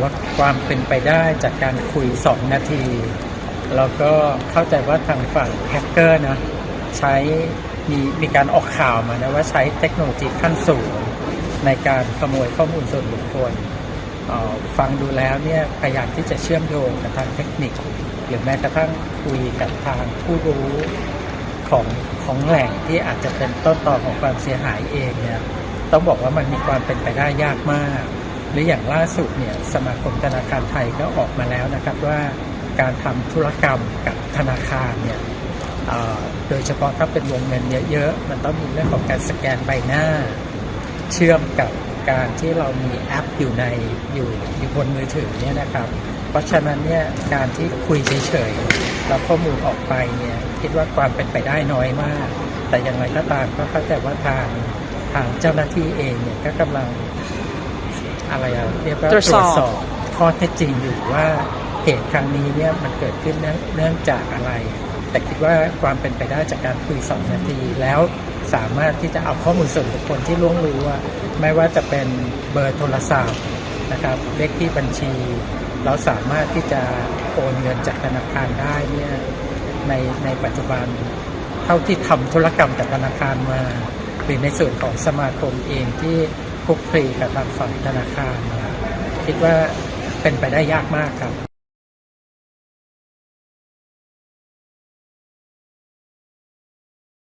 ว่าความเป็นไปได้จากการคุย 2 นาที แล้วก็เข้าใจว่าทางฝั่งแฮกเกอร์นะใช้มีมีการออกข่าวมานะว่าใช้เทคโนโลยีขั้นสูงในการขโมยข้อมูลส่วนบุคคลฟังดูแล้วเนี่ยพยายามที่จะเชื่อมโยงกับทางเทคนิคหรือแม้กระทั่งคุยกับทางผู้รู้ของของแหล่งที่อาจจะเป็นต้นตอของความเสียหายเองเนี่ยต้องบอกว่ามันมีความเป็นไปได้ยากมาก หรืออย่างล่าสุดเนี่ยสมาคมธนาคารไทยก็ออกมาแล้วนะครับว่าการทำธุรกรรมกับธนาคารเนี่ยโดยเฉพาะถ้าเป็นวงเงินเยอะๆ มันต้องมีเรื่องของการสแกนใบหน้า เชื่อมกับการที่เรามีแอปอยู่ในอยู่อยู่บนมือถือเนี่ยนะครับ เพราะฉะนั้นเนี่ยการที่คุยเฉยๆแล้วข้อมูลออกไปเนี่ยคิดว่าความเป็นไปได้น้อยมาก แต่อย่างไรก็ตามก็เข้าใจว่าทางทางเจ้าหน้าที่เองเนี่ยก็กำลัง อะไรอะเรียกว่าตรวจสอบข้อเท็จจริงอยู่ว่าเหตุครั้งนี้เนี่ยมันเกิดขึ้นเนื่องเนื่องจากอะไร แต่คิดว่าความเป็นไปได้จากการคุยสองนาทีแล้วสามารถที่จะเอาข้อมูลส่วนบุคคลที่ล่วงรู้ว่า ไม่ว่าจะเป็นเบอร์โทรศัพท์นะครับเลขที่บัญชี เราสามารถที่จะโอนเงินจากธนาคารได้เนี่ยในในปัจจุบันเท่าที่ทำธุรกรรมกับธนาคารมา หรือในส่วนของสมาคมเองที่ คุกคลีกับทางฝั่งธนาคาร คิดว่าเป็นไปได้ยากมากครับ